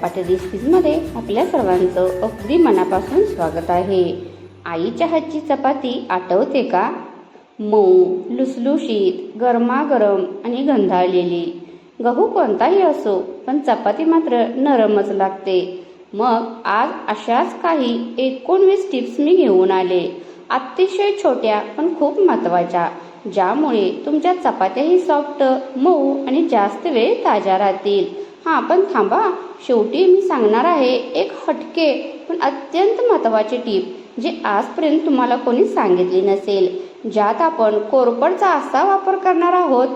चपाती रेसिपीजमध्ये आपल्या सर्वांचं अगदी मनापासून स्वागत आहे. आईच्या हातची चपाती आठवते का? मऊ लुसलुशीत गरमागरम आणि गंधाळलेली. गहू कोणताही असो पण चपाती मात्र नरमच लागते. मग आज अशाच काही एकोणवीस टिप्स मी घेऊन आले. अतिशय छोट्या पण खूप महत्त्वाच्या ज्यामुळे तुमच्या चपात्याही सॉफ्ट मऊ आणि जास्त वेळ ताज्या राहतील. हां पण थांबा. शेवटी मी सांगणार आहे एक हटके पण अत्यंत महत्त्वाची टीप जी आजपर्यंत तुम्हाला कोणी सांगितली नसेल. ज्यात आपण कोरपडचा असा वापर करणार आहोत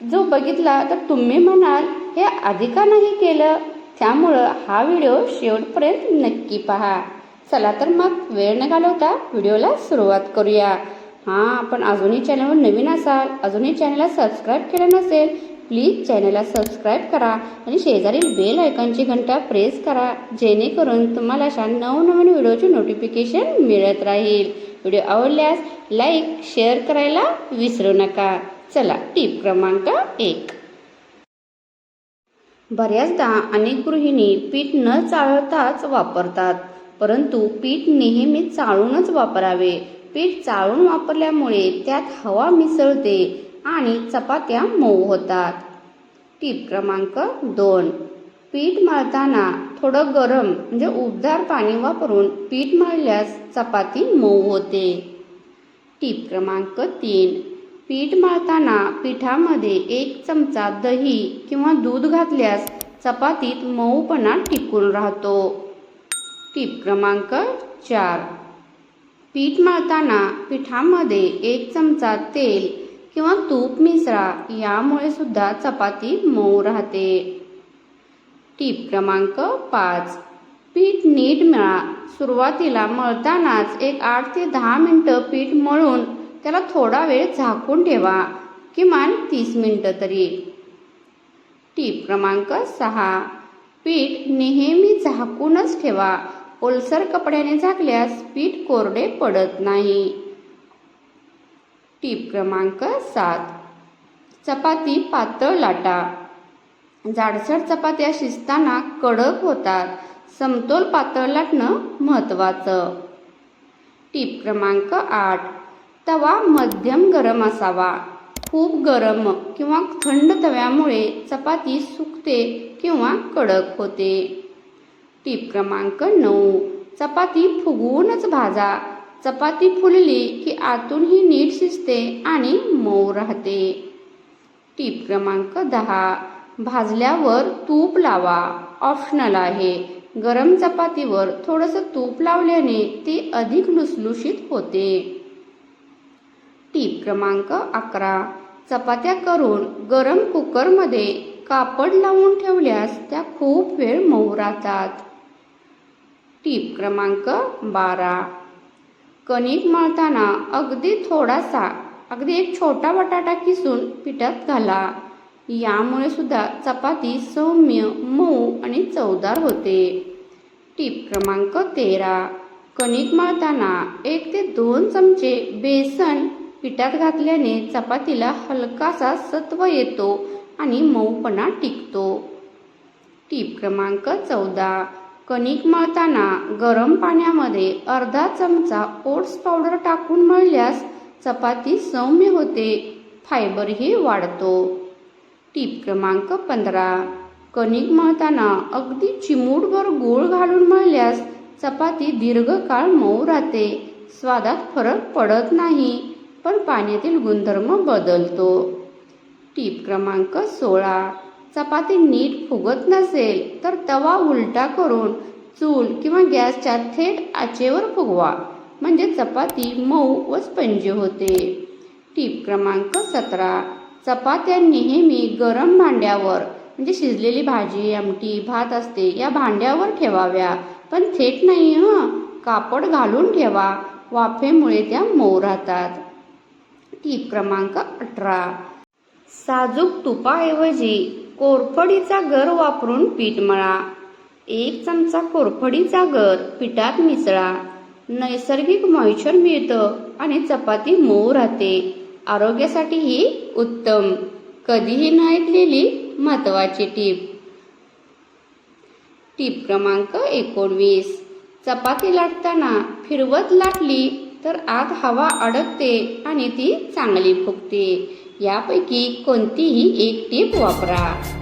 जो बघितला तर तुम्ही म्हणाल हे आधी का नाही केलं? त्यामुळं हा व्हिडिओ शेवटपर्यंत नक्की पहा. चला तर मग वेळ न घालवता व्हिडिओला सुरुवात करूया. हां आपण अजूनही चॅनलवर नवीन असाल अजूनही चॅनलला सबस्क्राईब केलं नसेल प्लीज चॅनलला सबस्क्राईब करा आणि शेजारील बेल आयकॉनची घंटा प्रेस करा जेणेकरून तुम्हाला अशा नवनवीन व्हिडिओचे नोटिफिकेशन मिळत राहील. व्हिडिओ आवडल्यास लाईक शेअर करायला विसरू नका. चला टीप क्रमांक एक. बऱ्याचदा अनेक गृहिणी पीठ न चाळताच वापरतात परंतु पीठ नेहमी चाळूनच वापरावे. पीठ चाळून वापरल्यामुळे त्यात हवा मिसळते. आणि चपात्या मऊ होतात. टीप क्रमांक दोन. पीठ मळताना थोडं गरम म्हणजे उबदार पाणी वापरून पीठ मळल्यास चपाती मऊ होते. टीप क्रमांक तीन. पीठ मळताना पिठामध्ये एक चमचा दही किंवा दूध घातल्यास चपातीत मऊपणा टिकून राहतो. टीप क्रमांक चार. पीठ मळताना पिठामध्ये एक चमचा तेल किंवा तूप मिसळा यामुळे सुद्धा चपाती मऊ राहते. टीप क्रमांक पाच. पीठ नीट मिळा. सुरुवातीला मळतानाच एक आठ ते दहा मिनटं पीठ मळून त्याला थोडा वेळ झाकून ठेवा. किमान तीस मिनटं तरी. टीप क्रमांक सहा. पीठ नेहमी झाकूनच ठेवा. ओलसर कपड्याने झाकल्यास पीठ कोरडे पडत नाही. टीप क्रमांक सात. चपाती पातळ लाटा. जाडसर चपात्या शिजताना कडक होतात. समतोल पातळ लाटणं महत्त्वाचं. टीप क्रमांक आठ. तवा मध्यम गरम असावा. खूप गरम किंवा थंड तव्यामुळे चपाती सुकते किंवा कडक होते. टीप क्रमांक नऊ. चपाती फुगवूनच भाजा. चपाती फुलली की आतूनही नीट शिजते आणि मऊ राहते. टीप क्रमांक दहा. भाजल्यावर तूप लावा. ऑप्शनल आहे. गरम चपातीवर थोडंसं तूप लावल्याने ती अधिक लुसलुशीत होते. टीप क्रमांक अकरा. चपात्या करून गरम कुकरमध्ये कापड लावून ठेवल्यास त्या खूप वेळ मऊ राहतात. टीप क्रमांक बारा. कणिक मळताना अगदी थोडासा अगदी एक छोटा बटाटा किसून पिठात घाला. यामुळे सुद्धा चपाती सौम्य मऊ आणि चवदार होते. टीप क्रमांक तेरा. कणिक मळताना एक ते दोन चमचे बेसन पिठात घातल्याने चपातीला हलकासा सत्व येतो आणि मऊपणा टिकतो. टीप क्रमांक चौदा. कणिक मळताना गरम पाण्यामध्ये अर्धा चमचा ओट्स पावडर टाकून मळल्यास चपाती सौम्य होते. फायबरही वाढतो. टीप क्रमांक पंधरा. कणिक मळताना अगदी चिमूटभर गूळ घालून मळल्यास चपाती दीर्घकाळ मऊ राहते. स्वादात फरक पडत नाही पण पाण्यातील गुणधर्म बदलतो. टीप क्रमांक सोळा. चपाती नीट फुगत नसेल तर तवा उलटा करून चूल किंवा गॅसच्या थेट आचेवर फुगवा. म्हणजे चपाती मऊ व स्पंजी होते. टीप क्रमांक सतरा. चपात्या नेहमी गरम भांड्यावर म्हणजे शिजलेली भाजी आमटी भात असते या भांड्यावर ठेवाव्या. पण थेट नाही हं. कापड घालून ठेवा. वाफेमुळे त्या मऊ राहतात. टीप क्रमांक अठरा. साजूक तुपाऐवजी कोरफडीचा गर वापरून पीठ मळा. एक चमचा कोरफडीचा गर पिठात मिसळा. नैसर्गिक मॉइश्चर मिळतं आणि चपाती मऊ राहते. आरोग्यासाठी ही उत्तम. कधीही न ऐकलेली महत्वाची टीप. टीप क्रमांक एकोणवीस. चपाती लाटताना फिरवत लाटली तर आत हवा अडकते आणि ती चांगली फुगते. यापैकी कोणतीही एक टीप वापरा.